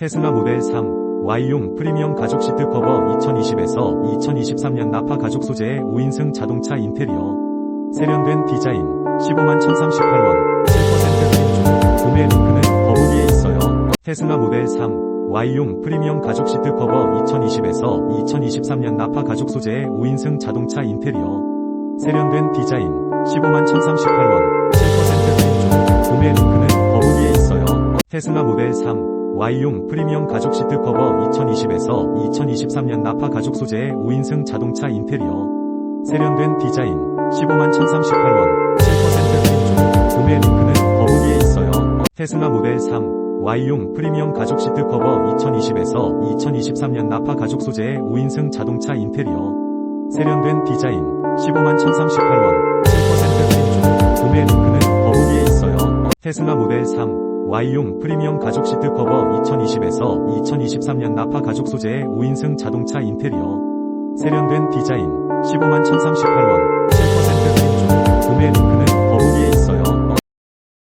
테슬라 모델 3 Y용 프리미엄 가죽 시트 커버 2020에서 2023년 나파 가죽 소재의 5인승 자동차 인테리어 세련된 디자인 15만 1038원 7% 할인 중 구매 링크는 더보기에 있어요. 테슬라 모델 3 Y용 프리미엄 가죽 시트 커버 2020에서 2023년 나파 가죽 소재의 5인승 자동차 인테리어 세련된 디자인 15만 1038원 7% 할인 중 구매 링크는 더보기에 있어요. 테슬라 모델 3 Y용 프리미엄 가죽 시트 커버 2020에서 2023년 나파 가죽 소재의 5인승 자동차 인테리어 세련된 디자인 15만 1038원 7% 할인 중 구매 링크는 더보기에 있어요. 테슬라 모델 3 Y용 프리미엄 가죽 시트 커버 2020에서 2023년 나파 가죽 소재의 5인승 자동차 인테리어 세련된 디자인 15만 1038원 7% 할인 중 구매 링크는 더보기에 있어요. 테슬라 모델 3 Y용 프리미엄 가죽 시트 커버 2020에서 2023년 나파 가죽 소재의 5인승 자동차 인테리어. 세련된 디자인 15만 1038원